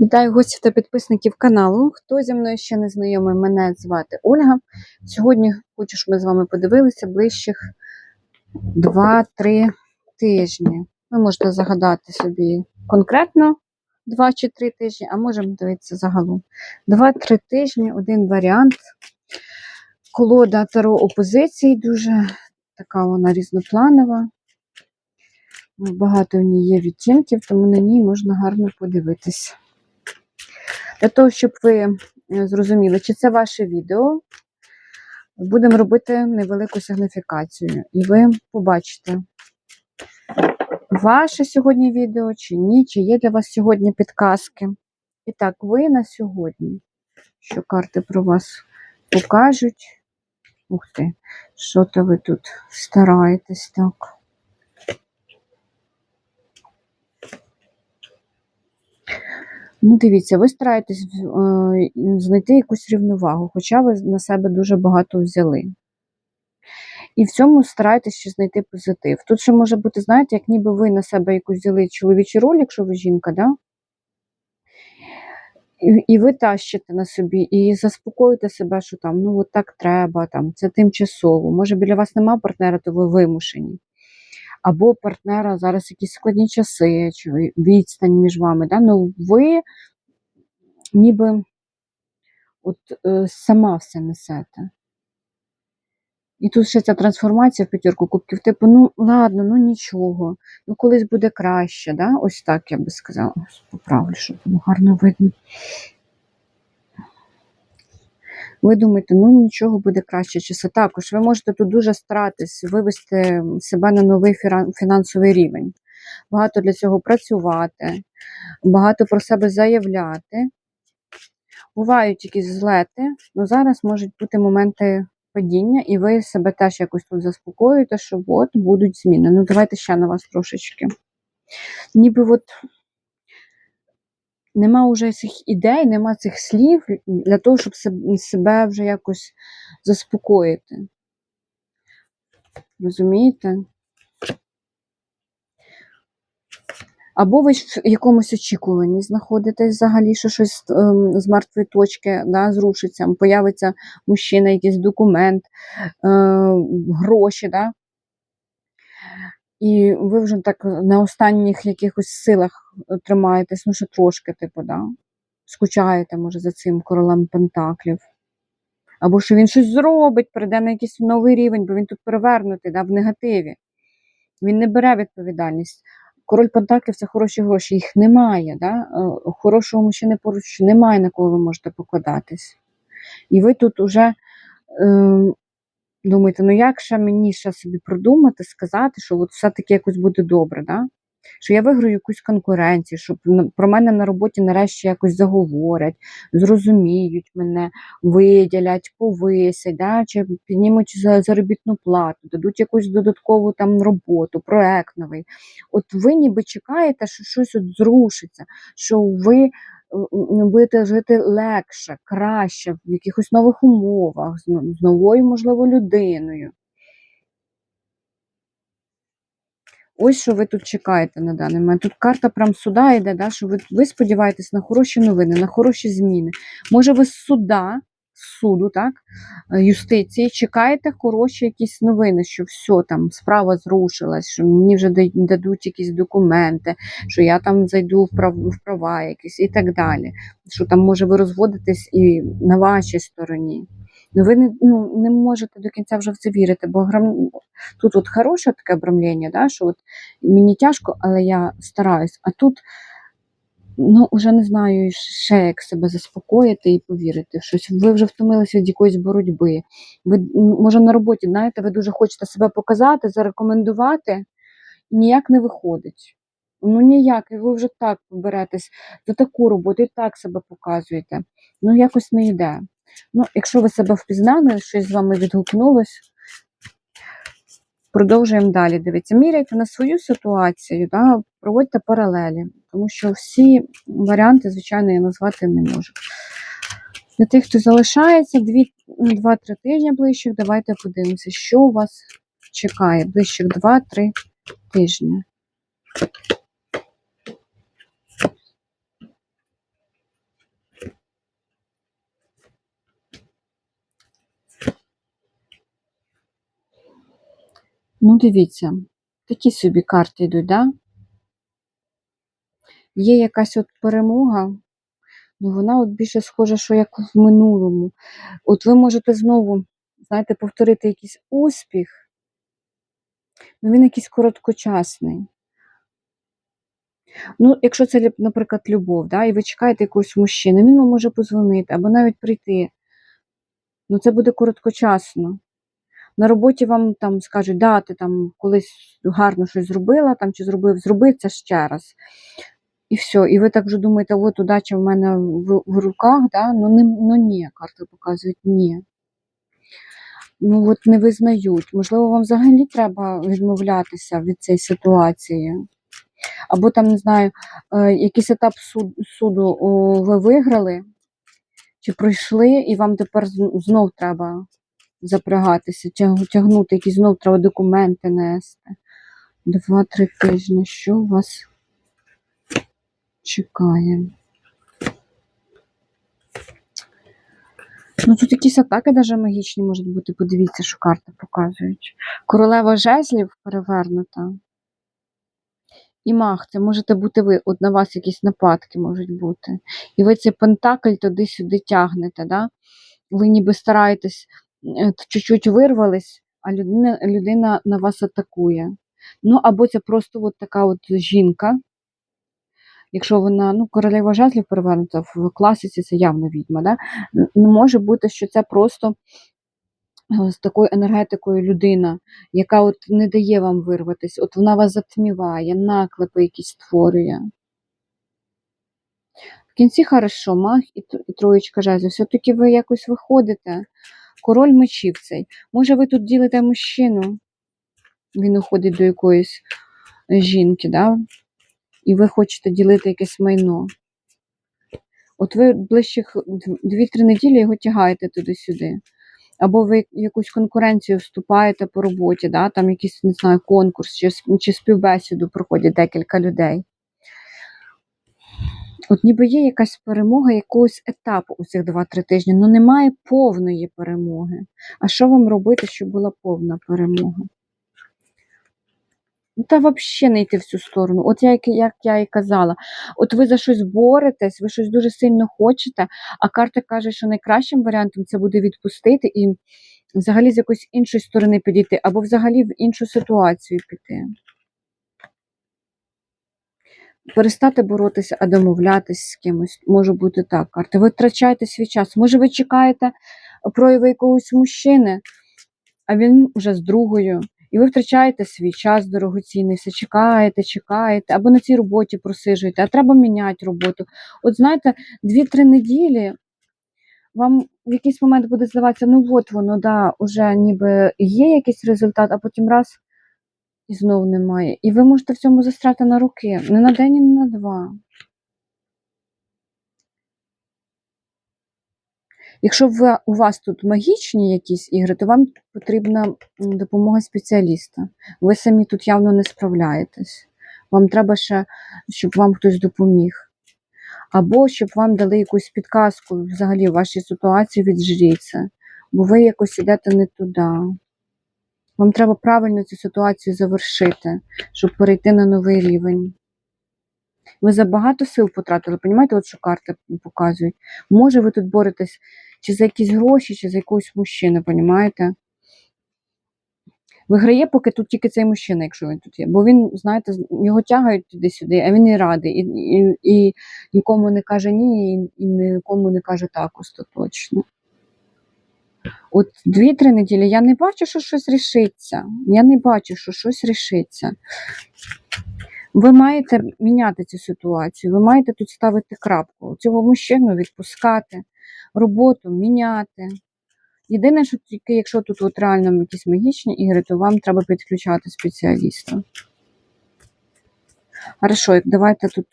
Вітаю гостів та підписників каналу. Хто зі мною ще не знайомий, мене звати Ольга. Сьогодні хочу, щоб ми з вами подивилися ближчих 2-3 тижні. Ви можете загадати собі конкретно 2 чи 3 тижні, а можемо дивитися загалом. 2-3 тижні, один варіант. Колода Таро опозицій, дуже така вона різнопланова. Багато в ній є відтінків, тому на ній можна гарно подивитись. Для того, щоб ви е, зрозуміли, чи це ваше відео, будемо робити невелику сигніфікацію. І ви побачите, ваше сьогодні відео чи ні, чи є для вас сьогодні підказки. І так, ви на сьогодні, що карти про вас покажуть. Ух ти, що то ви тут стараєтесь так. Ну, дивіться, ви стараєтесь е, знайти якусь рівновагу, хоча ви на себе дуже багато взяли. І в цьому стараєтесь ще знайти позитив. Тут ще може бути, знаєте, як ніби ви на себе якусь взяли чоловічу роль, якщо ви жінка, да? І, і ви тащите на собі, і заспокоїте себе, що там, ну от так треба, там, це тимчасово. Може, біля вас немає партнера, то ви вимушені. Або партнера зараз якісь складні часи, чи відстань між вами. Да? Ну, ви ніби от е, сама все несете. І тут ще ця трансформація в п'ятерку кубків, типу, ну ладно, ну нічого, ну колись буде краще, да? ось так я би сказала. Поправлю, щоб було гарно видно. Ви думаєте, ну нічого буде краще часи. Також ви можете тут дуже старатись вивести себе на новий фінансовий рівень. Багато для цього працювати, багато про себе заявляти. Бувають якісь злети, але зараз можуть бути моменти падіння, і ви себе теж якось тут заспокоюєте, що от будуть зміни. Ну, давайте ще на вас трошечки. Ніби от нема вже цих ідей, нема цих слів для того, щоб себе вже якось заспокоїти. Розумієте? Або ви в якомусь очікуванні знаходитесь взагалі, що щось ем, з мертвої точки да, зрушиться, появиться мужчина, якийсь документ, е, гроші, да? І ви вже так на останніх якихось силах тримаєтесь, ну ще трошки, типу, да? скучаєте, може, за цим королем Пентаклів. Або що він щось зробить, перейде на якийсь новий рівень, бо він тут перевернутий да, в негативі. Він не бере відповідальність. Король Пентаклів це хороші гроші, їх немає. Да? Е, Хорошого мужчини поруч немає, на кого ви можете покладатись. І ви тут уже е, думаєте, ну як ще мені ще собі продумати, сказати, що от все-таки якось буде добре, да? що я виграю якусь конкуренцію, щоб про мене на роботі нарешті якось заговорять, зрозуміють мене, виділять, повисять, да? чи піднімуть за заробітну плату, дадуть якусь додаткову там роботу, проект новий. От ви ніби чекаєте, що щось от зрушиться, що ви будете жити легше, краще, в якихось нових умовах, з, новою, можливо, людиною. Ось що ви тут чекаєте на даний момент. Тут карта прям суда йде, да, що ви, ви сподіваєтесь на хороші новини, на хороші зміни. Може, ви з суда, суду, так, е, юстиції, чекаєте хороші якісь новини, що все там справа зрушилась, що мені вже дадуть якісь документи, що я там зайду в прав, в права якісь і так далі. Що там може ви розводитесь і на вашій стороні. Ну, ви не, ну, не можете до кінця вже в це вірити, бо грам... тут от хороше таке обрамлення, да, що от мені тяжко, але я стараюсь. А тут, ну, вже не знаю ще як себе заспокоїти і повірити в щось. Ви вже втомилися від якоїсь боротьби. Ви, може, на роботі, знаєте, ви дуже хочете себе показати, зарекомендувати, ніяк не виходить. Ну ніяк, і ви вже так беретесь за таку роботу і так себе показуєте. Ну, якось не йде. Ну, якщо ви себе впізнали, щось з вами відгукнулось, продовжуємо далі. Дивіться, міряйте на свою ситуацію, да, проводьте паралелі, тому що всі варіанти, звичайно, я назвати не можу. Для тих, хто залишається 2-3 ну, тижні ближчих, давайте подивимося, що у вас чекає ближчих 2-3 тижні. Ну, дивіться, такі собі карти йдуть, да? Є якась от перемога, ну вона от більше схожа, що як в минулому. От ви можете знову, знаєте, повторити якийсь успіх, ну він якийсь короткочасний. Ну, якщо це, наприклад, любов, да, і ви чекаєте якогось мужчину, він вам може позвонити або навіть прийти. Ну, це буде короткочасно. На роботі вам там скажуть, да, ти там колись гарно щось зробила, там чи зробив, зроби це ще раз. І все. І ви так вже думаєте, от удача в мене в, в руках, да? ну, не, ну ні, карти показують ні. Ну от не визнають. Можливо, вам взагалі треба відмовлятися від цієї ситуації. Або там, не знаю, е, якийсь етап суд, суду ви виграли, чи пройшли, і вам тепер знов треба запрягатися, тягнути, якісь знов треба документи нести. Два-три тижні. Що у вас чекає? Ну тут якісь атаки даже магічні можуть бути. Подивіться, що карти показують. Королева жезлів перевернута. І мах, це можете бути ви. От на вас якісь нападки можуть бути. І ви цей пентакль туди-сюди тягнете. Да? Ви ніби стараєтесь, е, чуть-чуть вирвались, а людина, людина на вас атакує. Ну, або це просто от така от жінка. Якщо вона, ну, королева жезлів перевернута в класиці, це явно відьма. Да? Ну, Може бути, що це просто е, з такою енергетикою людина, яка от не дає вам вирватися, от вона вас затміває, наклепи якісь створює. В кінці хорошо, маг і, і троєчка жезлів. Все-таки ви якось виходите. Король мечів цей. Може, ви тут ділите мужчину, він уходить до якоїсь жінки, да? І ви хочете ділити якесь майно. От ви ближчих 2-3 неділі його тягаєте туди-сюди. Або ви якусь конкуренцію вступаєте по роботі, да? там якийсь, не знаю, конкурс чи, чи співбесіду проходять декілька людей. От ніби є якась перемога якогось етапу у цих 2-3 тижні, але немає повної перемоги. А що вам робити, щоб була повна перемога? Ну, Та взагалі не йти в цю сторону. От я, як, я і казала, от ви за щось боретесь, ви щось дуже сильно хочете, а карта каже, що найкращим варіантом це буде відпустити і взагалі з якоїсь іншої сторони підійти, або взагалі в іншу ситуацію піти. Перестати боротися, а домовлятись з кимось. Може бути так, карта. Ви втрачаєте свій час. Може, ви чекаєте прояви якогось мужчини, а він вже з другою. І ви втрачаєте свій час дорогоцінний, все чекаєте, чекаєте, або на цій роботі просижуєте, а треба міняти роботу. От знаєте, 2-3 неділі вам в якийсь момент буде здаватися, ну от воно, да, уже ніби є якийсь результат, а потім раз і знов немає. І ви можете в цьому застряти на руки. Не на день, і не на два. Якщо ви, у вас тут магічні якісь ігри, то вам потрібна допомога спеціаліста. Ви самі тут явно не справляєтесь. Вам треба ще, щоб вам хтось допоміг. Або щоб вам дали якусь підказку взагалі в вашій ситуації від жріця, бо ви якось йдете не туди. Вам треба правильно цю ситуацію завершити, щоб перейти на новий рівень. Ви забагато сил потратили, понімаєте, от що карти показують. Може, ви тут боретесь чи за якісь гроші, чи за якогось мужчину, понімаєте? Виграє, поки тут тільки цей мужчина, якщо він тут є. Бо він, знаєте, його тягають туди-сюди, а він і радий. І, і, і нікому не каже ні, і, і нікому не каже так остаточно. От дві-три неділі я не бачу, що щось рішиться. Я не бачу, що щось рішиться. Ви маєте міняти цю ситуацію, ви маєте тут ставити крапку. Цього мужчину відпускати, роботу міняти. Єдине, що тільки якщо тут от реально якісь магічні ігри, то вам треба підключати спеціаліста. Хорошо, давайте тут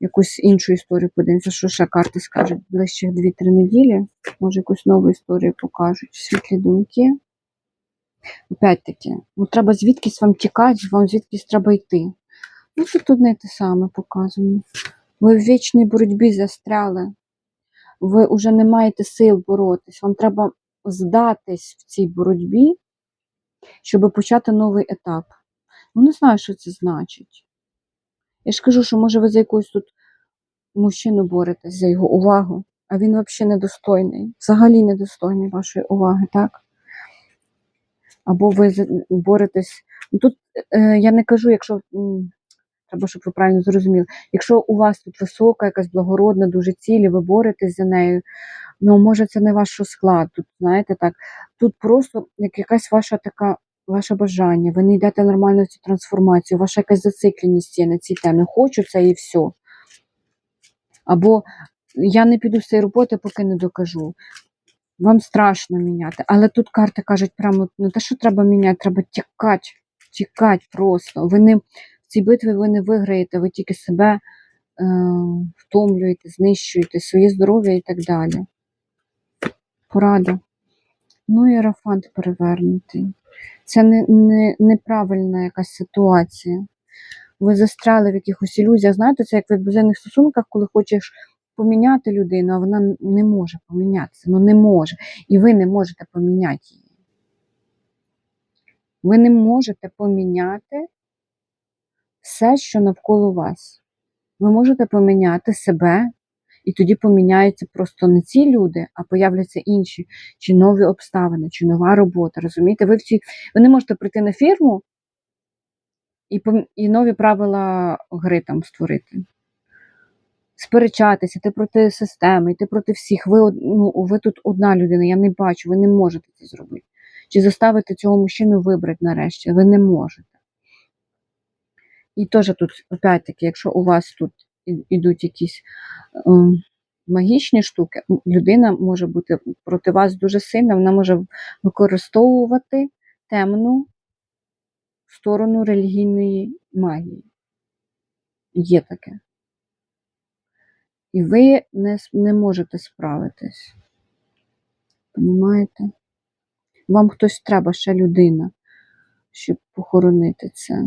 якусь іншу історію подивимося, що ще карти скажуть ближчих 2-3 неділі. Може, якусь нову історію покажуть. Світлі думки. Опять-таки, ну треба звідкись вам тікати, вам звідкись треба йти. Ну, це тут не те саме показано. Ви в вічній боротьбі застряли. Ви вже не маєте сил боротись. Вам треба здатись в цій боротьбі щоб почати новий етап. Ну, не знаю, що це значить. Я ж кажу, що може ви за якусь тут мужчину боретесь за його увагу, а він взагалі недостойний, взагалі недостойний вашої уваги, так? Або ви боретесь. Тут е, я не кажу, якщо треба, щоб ви правильно зрозуміли, якщо у вас тут висока, якась благородна, дуже цілі, ви боретесь за нею, ну може це не ваш розклад. Тут, знаєте, так, тут просто як якась ваша така. Ваше бажання, ви не йдете нормально в цю трансформацію, ваша якась зацикленість є на цій темі. Хочу це і все. Або я не піду з цієї роботи, поки не докажу. Вам страшно міняти. Але тут карти кажуть прямо не те, що треба міняти, треба тікати, тікати просто. Ви не цій битві ви не виграєте, ви тільки себе е, втомлюєте, знищуєте, своє здоров'я і так далі. Порада. Ну і арафант перевернутий. Це не, не, неправильна якась ситуація. Ви застряли в якихось ілюзіях. Знаєте, це як в любовних стосунках, коли хочеш поміняти людину, а вона не може помінятися. Ну не може. І ви не можете поміняти її. Ви не можете поміняти все, що навколо вас. Ви можете поміняти себе, і тоді поміняються просто не ці люди, а появляться інші, чи нові обставини, чи нова робота. Розумієте? Ви, в цій... ви не можете прийти на фірму і, пом- і нові правила гри там створити. Сперечатися, ти проти системи, ти проти всіх. Ви, ну, ви тут одна людина, я не бачу, ви не можете це зробити. Чи заставити цього мужчину вибрати нарешті? Ви не можете. І теж тут, опять-таки, якщо у вас тут ідуть якісь ем, магічні штуки, людина може бути проти вас дуже сильна, вона може використовувати темну сторону релігійної магії. Є таке. І ви не, не можете справитись. Понімаєте? Вам хтось треба, ще людина, щоб похоронити це.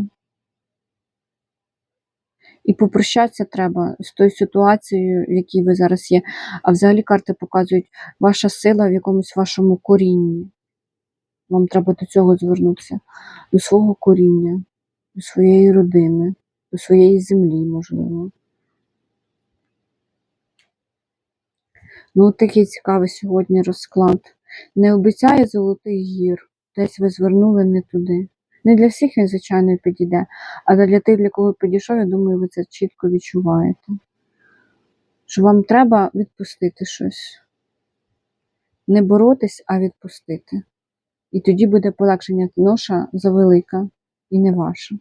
І попрощатися треба з тою ситуацією, в якій ви зараз є. А взагалі карти показують ваша сила в якомусь вашому корінні. Вам треба до цього звернутися, до свого коріння, до своєї родини, до своєї землі, можливо. Ну, такий цікавий сьогодні розклад. Не обіцяє золотий гір. Десь ви звернули не туди. Не для всіх він, звичайно, підійде, але для тих, для кого підійшов, я думаю, ви це чітко відчуваєте. Що вам треба відпустити щось. Не боротись, а відпустити. І тоді буде полегшення ноша завелика і не ваша.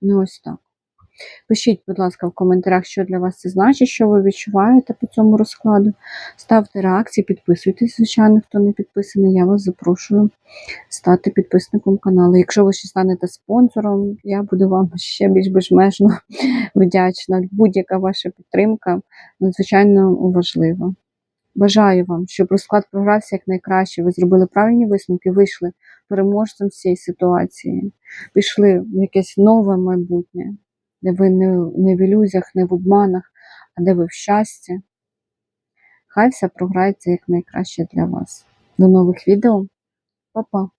Ну ось так. Пишіть, будь ласка, в коментарях, що для вас це значить, що ви відчуваєте по цьому розкладу. Ставте реакції, підписуйтесь, звичайно, хто не підписаний. Я вас запрошую стати підписником каналу. Якщо ви ще станете спонсором, я буду вам ще більш безмежно вдячна. Будь-яка ваша підтримка надзвичайно важлива. Бажаю вам, щоб розклад програвся якнайкраще. Ви зробили правильні висновки, вийшли переможцем з цієї ситуації, пішли в якесь нове майбутнє, де ви не, в ілюзіях, не в обманах, а де ви в щасті. Хай все програється якнайкраще для вас. До нових відео. Па-па!